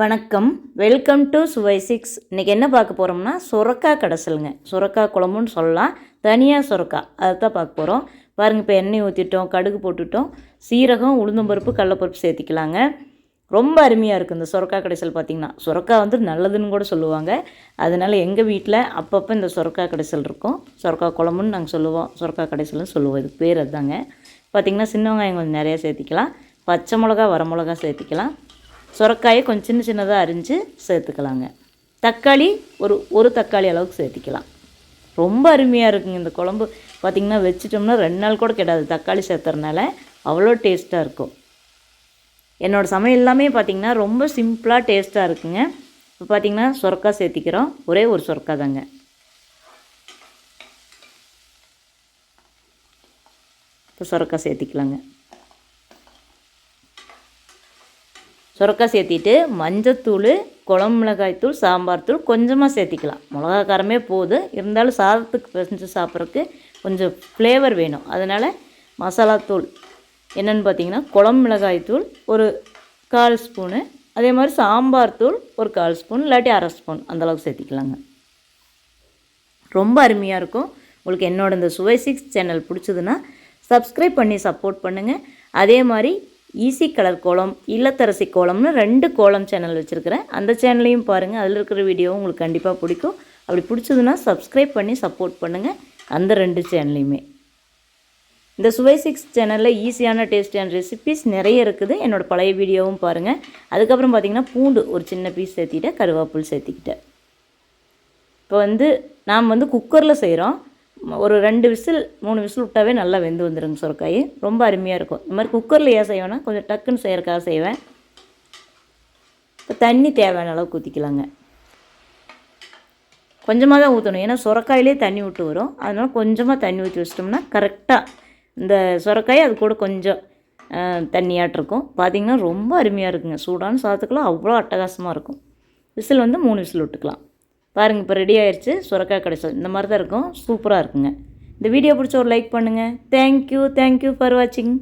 வணக்கம். Welcome to சுவை six இன்றைக்கி என்ன பார்க்க போகிறோம்னா சுரக்காய் கடைசலுங்க சுரக்காய் குழம்புன்னு சொல்லலாம். தனியாக சுரக்காய் அதை தான் பார்க்க போகிறோம் பாருங்கள் இப்போ எண்ணெய் ஊற்றிட்டோம் கடுகு போட்டுட்டோம். சீரகம் உளுந்தம்பருப்பு கடலப்பருப்பு சேர்த்திக்கலாங்க. ரொம்ப அருமையாக இருக்குது இந்த சுரக்காய் கடைசல் பார்த்திங்கன்னா சுரக்காய் வந்து நல்லதுன்னு கூட சொல்லுவாங்க. அதனால் எங்கள் வீட்டில் அப்பப்போ இந்த சுரக்காய் கடைசல் இருக்கும். சுரக்காய் குழம்புன்னு நாங்கள் சொல்லுவோம். சுரக்காய் கடைசல்னு சொல்லுவோம். இதுக்கு பேர் அதுதாங்க. பார்த்திங்கன்னா சின்ன வெங்காயம் கொஞ்சம் நிறையா சேர்த்திக்கலாம். பச்சை மிளகா வரமிளகா சேர்த்திக்கலாம். சுரக்காயை கொஞ்சம் சின்ன சின்னதாக அரிஞ்சு சேர்த்துக்கலாங்க. தக்காளி ஒரு ஒரு தக்காளி அளவுக்கு சேர்த்திக்கலாம். ரொம்ப அருமையாக இருக்குங்க இந்த குழம்பு. பார்த்திங்கன்னா வச்சிட்டோம்னா ரெண்டு நாள் கூட கிடாது. தக்காளி சேர்த்துறதுனால அவ்வளோ டேஸ்ட்டாக இருக்கும். என்னோடய சமையல் எல்லாமே பார்த்திங்கன்னா ரொம்ப சிம்பிளாக டேஸ்ட்டாக இருக்குங்க. இப்போ பார்த்திங்கன்னா சுரக்காய் சேர்த்திக்கிறோம். ஒரே ஒரு சுரக்காய் தாங்க. இப்போ சுரக்காய் சேர்த்திக்கலாங்க. சுரக்கா சேர்த்திட்டு மஞ்சத்தூள் குழம்பு மிளகாய்த்தூள் சாம்பார் தூள் கொஞ்சமாக சேர்த்திக்கலாம். மிளகா காரமே போதும் இருந்தாலும் சாதத்துக்கு பிசைஞ்சு சாப்பிட்றதுக்கு கொஞ்சம் ஃப்ளேவர் வேணும். அதனால் மசாலாத்தூள் என்னென்னு பார்த்தீங்கன்னா குழம்பு மிளகாய்த்தூள் ஒரு கால் ஸ்பூனு. அதே மாதிரி சாம்பார் தூள் ஒரு கால் ஸ்பூன் இல்லாட்டி அரை ஸ்பூன். அந்தளவுக்கு சேர்த்திக்கலாங்க. ரொம்ப அருமையாக இருக்கும். உங்களுக்கு என்னோட இந்த சுவை சிக்ஸ் சேனல் பிடிச்சதுன்னா சப்ஸ்கிரைப் பண்ணி சப்போர்ட் பண்ணுங்கள் அதே மாதிரி ஈஸி கலர் கோலம் இல்லத்தரசி கோலம்னு ரெண்டு கோலம் சேனல் வச்சுருக்கிறேன். அந்த சேனலையும் பாருங்கள் அதில் இருக்கிற வீடியோவும் உங்களுக்கு கண்டிப்பாக பிடிக்கும். அப்படி பிடிச்சதுன்னா சப்ஸ்கிரைப் பண்ணி சப்போர்ட் பண்ணுங்கள் அந்த ரெண்டு சேனலையுமே. இந்த சுவை சிக்ஸ் சேனலில் ஈஸியான டேஸ்டியான ரெசிபிஸ் நிறைய இருக்குது. என்னோடய பழைய வீடியோவும் பாருங்கள் அதுக்கப்புறம் பார்த்திங்கன்னா பூண்டு ஒரு சின்ன பீஸ் சேர்த்திக்கிட்டேன் கருவேப்பில் சேர்த்திக்கிட்டேன். இப்போ வந்து நாம் வந்து குக்கரில் செய்கிறோம் ஒரு ரெண்டு விசில் மூணு விசில் விட்டாவே நல்லா வெந்து வந்துடுங்க சுரக்காய். ரொம்ப அருமையாக இருக்கும். இந்த மாதிரி குக்கரில் ஏன் செய்வேன்னா கொஞ்சம் டக்குன்னு செய்கிறக்காக செய்வேன். இப்போ தண்ணி தேவையான அளவுக்கு ஊற்றிக்கலாங்க கொஞ்சமாக தான் ஊற்றணும் ஏன்னா சுரக்காயிலே தண்ணி விட்டு வரும். அதனால் கொஞ்சமாக தண்ணி ஊற்றி வச்சிட்டோம்னா கரெக்டாக இந்த சுரக்காய் அது கூட கொஞ்சம் தண்ணியாட்டிருக்கும் பார்த்திங்கன்னா ரொம்ப அருமையாக இருக்குங்க. சூடான சாதத்துக்குலாம் அவ்வளோ அட்டகாசமாக இருக்கும். விசில் வந்து மூணு விசில் விட்டுக்கலாம். பாருங்கள் இப்போ ரெடி ஆயிடுச்சு சுரக்காய் கடைசல். இந்த மாதிரி தான் இருக்கும். சூப்பராக இருக்குங்க. இந்த வீடியோ பிடிச்ச ஒரு லைக் பண்ணுங்கள் தேங்க்யூ தேங்க்யூ ஃபார் வாட்சிங்